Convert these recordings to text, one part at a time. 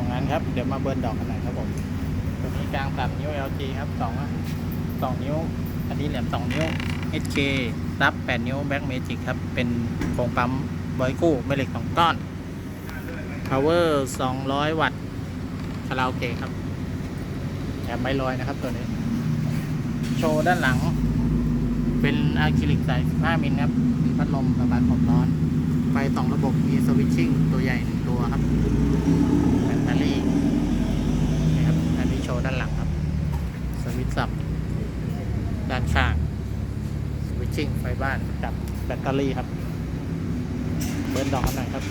ส่งงานครับ เดี๋ยวมาเบิร์นดอกกันหน่อยครับผมตัวนี้กลางสามนิ้ว LG ครับสองสองนิ้ว อันนี้แหลมสองนิ้ว HK รับแปดนิ้ว Back Magic ครับ เป็นโครงปั๊มบอยคู่ไม่เหล็กสองก้อน power 200 วัตต์คาราโอเกะครับแถมไม่ลอยนะครับตัวนี้ โชว์ด้านหลัง เป็นอะคริลิกใส15 มิลครับ มีพัดลมระบายความร้อน ไฟสองระบบ มีสวิตชิ่งตัวใหญ่หนึ่งตัวครับ แบตเตอรี่นี่ครับ อันนี้โชว์ด้านหลังครับ สวิตช์ด้านข้างสวิตชิ่งไฟบ้านกับแบตเตอรี่ครับ เบิร์นดอกกันหน่อยครับ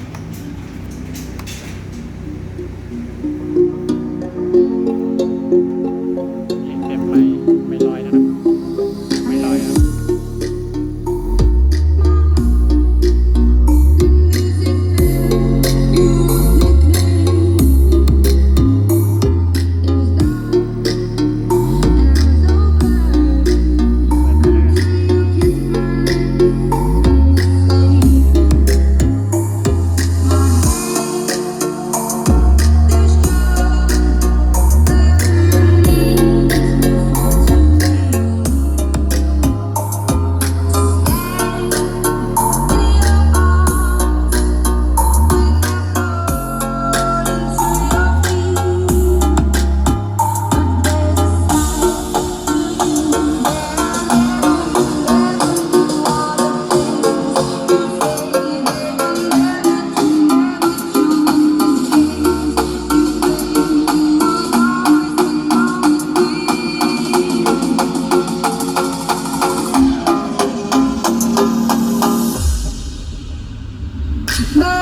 No!